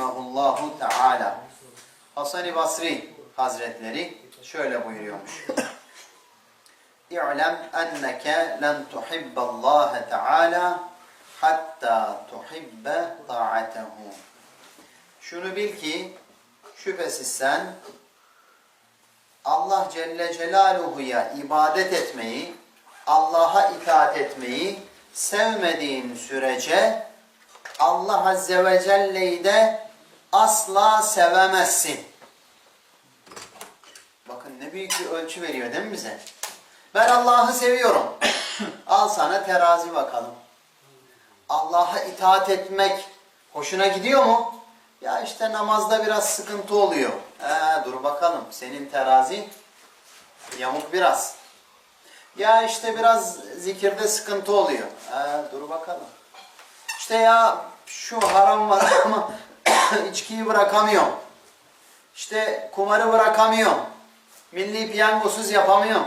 rahimahullahu teala. Hasan-ı Basri Hazretleri şöyle buyuruyormuş. İ'lem enneke len tuhibballaha teala hatta tuhibbe ta'atehu. Şunu bil ki şüphesiz sen Allah Celle Celaluhu'ya ibadet etmeyi, Allah'a itaat etmeyi sevmediğin sürece Allah Azze ve Celle'yi de asla sevemezsin. Bakın ne büyük bir ölçü veriyor değil mi bize? Ben Allah'ı seviyorum. Al sana terazi bakalım. Allah'a itaat etmek hoşuna gidiyor mu? Ya işte namazda biraz sıkıntı oluyor. Ee, dur bakalım senin terazi yamuk biraz. Ya işte biraz zikirde sıkıntı oluyor. Ee, dur bakalım. İşte ya şu haram var ama içkiyi bırakamıyorum. İşte kumarı bırakamıyorum. Milli piyangosuz yapamıyorum.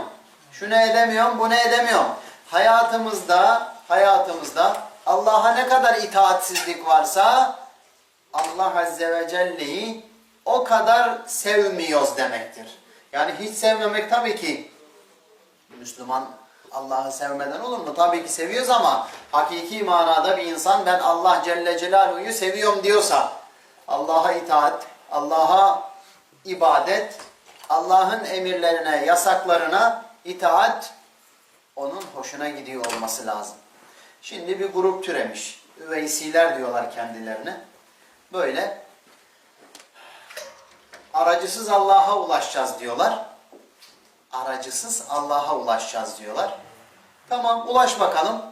Şunu edemiyorum, bunu edemiyorum. Hayatımızda, hayatımızda Allah'a ne kadar itaatsizlik varsa Allah Azze ve Celle'yi o kadar sevmiyoruz demektir. Yani hiç sevmemek tabii ki Müslüman Allah'ı sevmeden olur mu? Tabii ki seviyoruz ama hakiki manada bir insan ben Allah Celle Celaluhu'yu seviyorum diyorsa Allah'a itaat, Allah'a ibadet, Allah'ın emirlerine, yasaklarına itaat onun hoşuna gidiyor olması lazım. Şimdi bir grup türemiş. Üveysiler diyorlar kendilerine. Böyle aracısız Allah'a ulaşacağız diyorlar. Aracısız Allah'a ulaşacağız diyorlar. Tamam ulaş bakalım.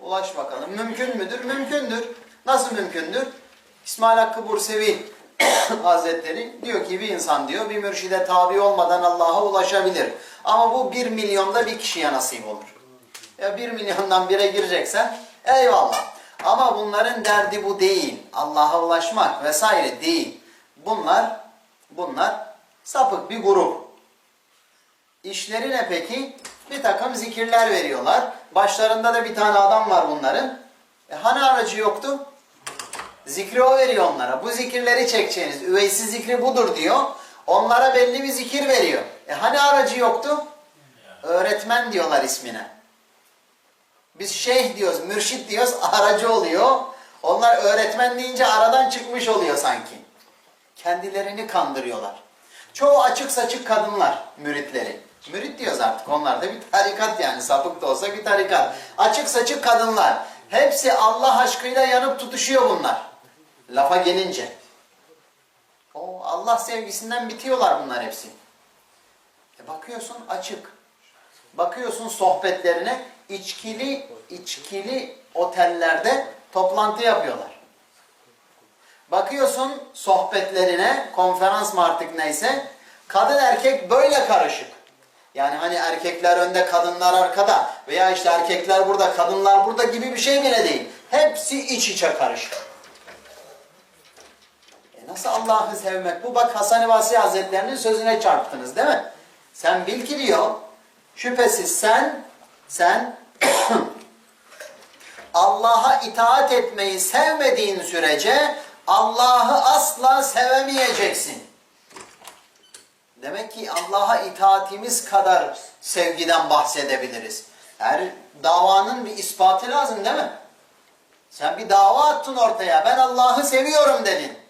Ulaş bakalım. Mümkün müdür? Mümkündür. Nasıl mümkündür? İsmail Hakkı Bursevi Hazretleri diyor ki bir insan diyor bir mürşide tabi olmadan Allah'a ulaşabilir. Ama bu bir milyonda bir kişiye nasip olur. Ya bir milyondan bire gireceksen eyvallah. Ama bunların derdi bu değil. Allah'a ulaşmak vesaire değil. Bunlar bunlar sapık bir grup. İşleri ne peki? Bir takım zikirler veriyorlar. Başlarında da bir tane adam var bunların. E hani aracı yoktu? Zikri o veriyor onlara. Bu zikirleri çekeceğiniz. Üveysiz zikri budur diyor. Onlara belli bir zikir veriyor. E hani aracı yoktu? Öğretmen diyorlar ismine. Biz şeyh diyoruz, mürşit diyoruz, aracı oluyor. Onlar öğretmen deyince aradan çıkmış oluyor sanki. Kendilerini kandırıyorlar. Çoğu açık saçık kadınlar, müritleri. Mürit diyoruz artık, onlar da bir tarikat yani, sapık da olsa bir tarikat. Açık saçık kadınlar. Hepsi Allah aşkıyla yanıp tutuşuyor bunlar. Lafa gelince. O Allah sevgisinden bitiyorlar bunlar hepsi. E bakıyorsun açık. Bakıyorsun sohbetlerine içkili içkili otellerde toplantı yapıyorlar. Bakıyorsun sohbetlerine konferans mı artık neyse kadın erkek böyle karışık. Yani hani erkekler önde kadınlar arkada veya işte erkekler burada kadınlar burada gibi bir şey bile değil. Hepsi iç içe karışık. Nasıl Allah'ı sevmek bu? Bak Hasan-ı Basri Hazretlerinin sözüne çarptınız değil mi? Sen bil ki diyor şüphesiz sen sen Allah'a itaat etmeyi sevmediğin sürece Allah'ı asla sevemeyeceksin. Demek ki Allah'a itaatimiz kadar sevgiden bahsedebiliriz. Her davanın bir ispatı lazım değil mi? Sen bir dava attın ortaya. Ben Allah'ı seviyorum dedin.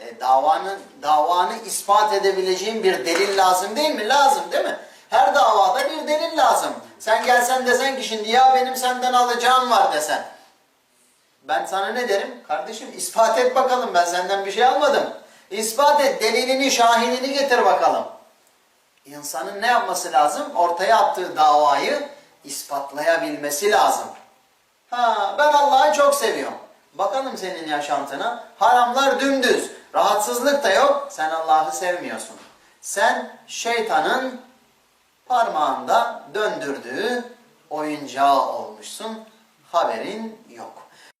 E, davanın davanı ispat edebileceğin bir delil lazım değil mi? Lazım değil mi? Her davada bir delil lazım. Sen gelsen desen ki şimdi ya benim senden alacağım var desen. Ben sana ne derim? Kardeşim ispat et bakalım ben senden bir şey almadım. İspat et delilini şahidini getir bakalım. İnsanın ne yapması lazım? Ortaya attığı davayı ispatlayabilmesi lazım. Ha ben Allah'ı çok seviyorum. Bakalım senin yaşantına. Haramlar dümdüz. Rahatsızlık da yok. Sen Allah'ı sevmiyorsun. Sen şeytanın parmağında döndürdüğü oyuncağı olmuşsun. Haberin yok.